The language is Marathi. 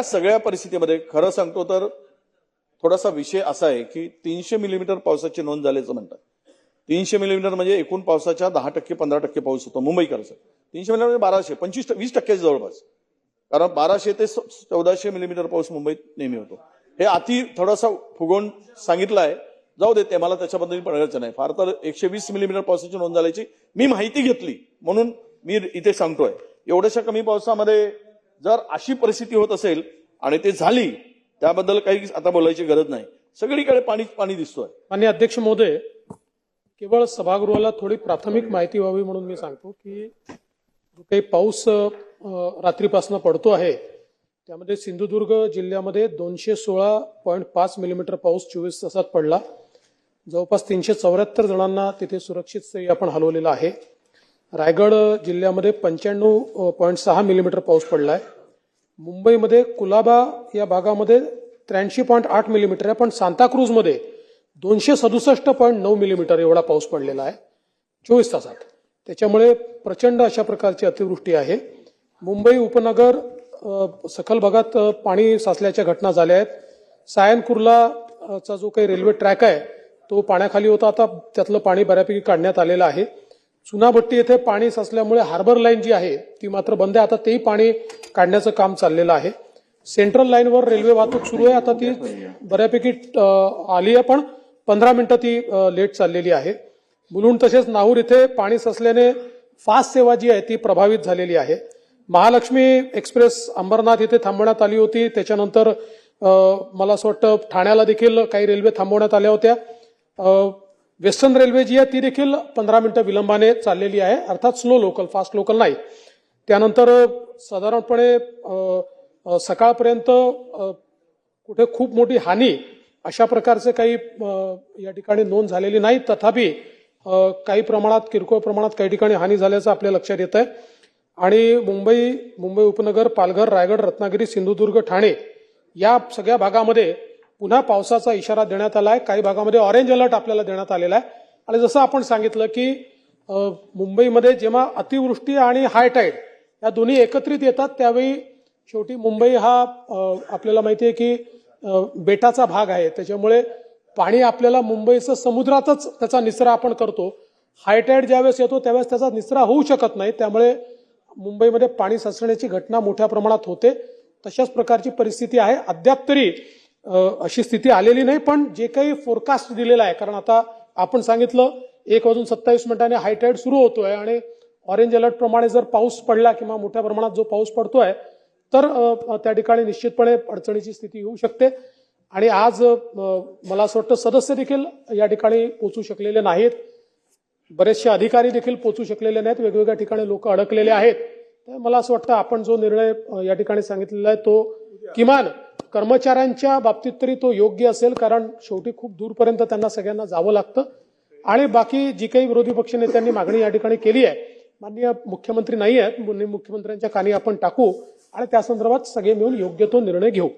या सगळ्या परिस्थितीमध्ये खरं सांगतो तर थोडासा विषय असा आहे की तीनशे मिलीमीटर पावसाची नोंद झाल्याचं म्हणतात. तीनशे मिलीमीटर म्हणजे एकूण पावसाच्या दहा टक्के पंधरा टक्के पाऊस होतो मुंबईकरचा तीनशे मिलीमीटर म्हणजे बाराशे पंचवीस वीस टक्क्याच्या जवळपास. कारण बाराशे ते चौदाशे मिलीमीटर पाऊस मुंबईत नेहमी होतो. हे अति थोडासा फुगवून सांगितलं आहे. जाऊ दे ते मला त्याच्याबद्दल पडायचं नाही. फार तर एकशे वीस मिलीमीटर पावसाची नोंद झाल्याची मी माहिती घेतली म्हणून मी इथे सांगतोय. एवढ्याशा कमी पावसामध्ये जर अशी परिस्थिती होत असेल आणि ते झाली त्याबद्दल काही आता बोलायची गरज नाही. सगळीकडे पाणी पाणी दिसतोय. मान्य अध्यक्ष मोदे केवळ सभागृहाला थोडी प्राथमिक माहिती व्हावी म्हणून मी सांगतो की जो काही पाऊस रात्रीपासून पडतो आहे त्यामध्ये सिंधुदुर्ग जिल्ह्यामध्ये दोनशे सोळा पॉईंट पाच मिलीमीटर पाऊस चोवीस तासात पडला. जवळपास तीनशे चौऱ्याहत्तर जणांना तिथे सुरक्षित आपण हलवलेलं आहे. रायगड जिल्ह्यामध्ये पंच्याण्णव पॉईंट सहा मिलीमीटर पाऊस पडला आहे मुंबईमध्ये कुलाबा या भागामध्ये त्र्याऐंशी पॉईंट आठ मिलीमीटर आहे पण सांताक्रूजमध्ये दोनशे सदुसष्ट पॉईंट नऊ मिलीमीटर एवढा पाऊस पडलेला आहे. चोवीस तासात. त्याच्यामुळे प्रचंड अशा प्रकारची अतिवृष्टी आहे. मुंबई उपनगर सखल भागात पाणी साचल्याच्या घटना झाल्या आहेत. सायन कुर्लाचा जो काही रेल्वे ट्रॅक आहे तो पाण्याखाली होता. आता त्यातलं पाणी बऱ्यापैकी काढण्यात आलेलं आहे. चुनाभट्टी येथे पाणी साचल्यामुळे हार्बर लाईन जी आहे ती मात्र बंद आहे. आता तेही पाणी काढण्याचं काम चाललेलं आहे. सेंट्रल लाईनवर रेल्वे वाहतूक सुरू आहे. आता ती बऱ्यापैकी आली आहे पण पंधरा मिनिटं ती लेट चाललेली आहे. मुलुंड तसेच नाहूर इथे पाणी साचल्याने फास्ट सेवा जी आहे ती प्रभावित झालेली आहे. महालक्ष्मी एक्सप्रेस अंबरनाथ इथे थांबवण्यात आली होती. त्याच्यानंतर मला असं वाटतं ठाण्याला देखील काही रेल्वे थांबवण्यात आल्या होत्या. वेस्टर्न रेल्वे जी आहे ती देखील पंधरा मिनिटं विलंबाने चाललेली आहे. अर्थात स्लो लोकल फास्ट लोकल नाही. त्यानंतर साधारणपणे सकाळपर्यंत कुठे खूप मोठी हानी अशा प्रकारचे काही या ठिकाणी नोंद झालेली नाही. तथापि काही प्रमाणात किरकोळ प्रमाणात काही ठिकाणी हानी झाल्याचं आपल्या लक्षात येत आहे आणि मुंबई मुंबई उपनगर पालघर रायगड रत्नागिरी सिंधुदुर्ग ठाणे या सगळ्या भागामध्ये पुन्हा पावसाचा इशारा देण्यात आला आहे काही भागामध्ये ऑरेंज अलर्ट आपल्याला देण्यात आलेला आहे. आणि जसं आपण सांगितलं की मुंबईमध्ये जेव्हा अतिवृष्टी आणि हायटाईड या दोन्ही एकत्रित येतात त्यावेळी शेवटी मुंबई हा आपल्याला माहिती आहे की बेटाचा भाग आहे. त्याच्यामुळे पाणी आपल्याला मुंबईचं समुद्रातच त्याचा निचरा आपण करतो. हायटाईड ज्यावेळेस येतो त्यावेळेस त्याचा निचरा होऊ शकत नाही. त्यामुळे मुंबईमध्ये पाणी साचण्याची घटना मोठ्या प्रमाणात होते. तशाच प्रकारची परिस्थिती आहे. अद्याप तरी अशी स्थिती आलेली नाही पण जे काही फोरकास्ट दिलेला आहे कारण आता आपण सांगितलं एक वाजून सत्तावीस मिनिटांनी हायटाईड सुरू होतोय आणि ऑरेंज अलर्ट प्रमाणे जर पाऊस पडला किंवा मोठ्या प्रमाणात जो पाऊस पडतोय तर त्या ठिकाणी निश्चितपणे अडचणीची स्थिती येऊ शकते. आणि आज मला असं वाटतं सदस्य देखील या ठिकाणी पोचू शकलेले नाहीत. बरेचसे अधिकारी देखील पोचू शकलेले नाहीत. वेगवेगळ्या ठिकाणी लोक अडकलेले आहेत. तर मला असं वाटतं आपण जो निर्णय या ठिकाणी सांगितलेला आहे तो किमान कर्मचाऱ्यांच्या बाबतीत तरी तो योग्य असेल कारण शेवटी खूप दूरपर्यंत त्यांना सगळ्यांना जावं लागतं. आणि बाकी जी काही विरोधी पक्षनेत्यांनी मागणी या ठिकाणी केली आहे माननीय मुख्यमंत्री नाही आहेत मुख्यमंत्र्यांच्या कानी आपण टाकू आणि त्या संदर्भात सगळे मिळून योग्य तो निर्णय घेऊ.